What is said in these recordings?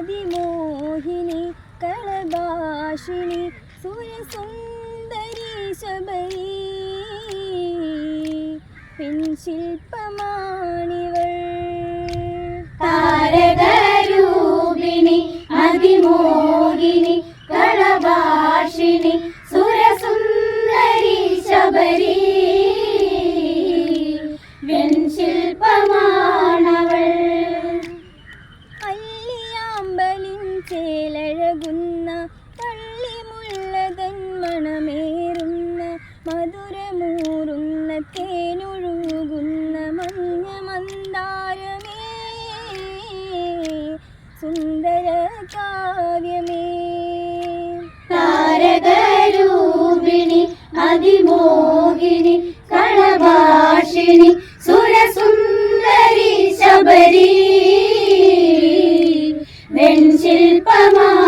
അതിമോഹിനി കളഭാഷിണി സുരസുന്ദരി ശബരി. പിൻശില്പമാണിവൾ താരകരൂപിണി അതിമോഹിനി കളഭാഷിണി സുരസുന്ദരി ശബരി. ചേലഴകുന്ന പള്ളിമുള്ളതൻ മണമേറുന്ന മധുരമൂറുന്ന തേനൊഴുകുന്ന മഞ്ഞ മന്ദാരമേ. സുന്ദര കാവ്യമേ. താരകരൂപിണി അതിമോഹിനി കളഭാഷിണി സുരസുന്ദരി ശബരി. വെൺശില്പമാണവൾ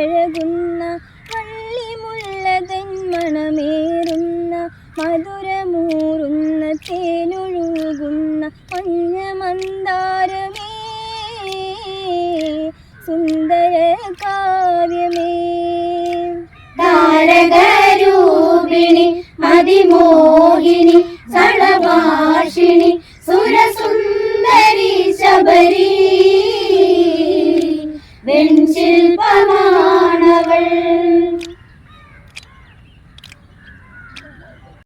ചേലഴകുന്ന പള്ളിമുള്ളതൻ മണമേറുന്ന മധുരമൂറുന്ന തേനൊഴുകുന്ന മഞ്ഞ മന്ദാരമേ സുന്ദര കാവ്യമേ. താരകരൂപിണി അതിമോഹിനി സളഭാഷിണി സുരസുന്ദരി ശബരി. വെൺശില്പമാ Amen.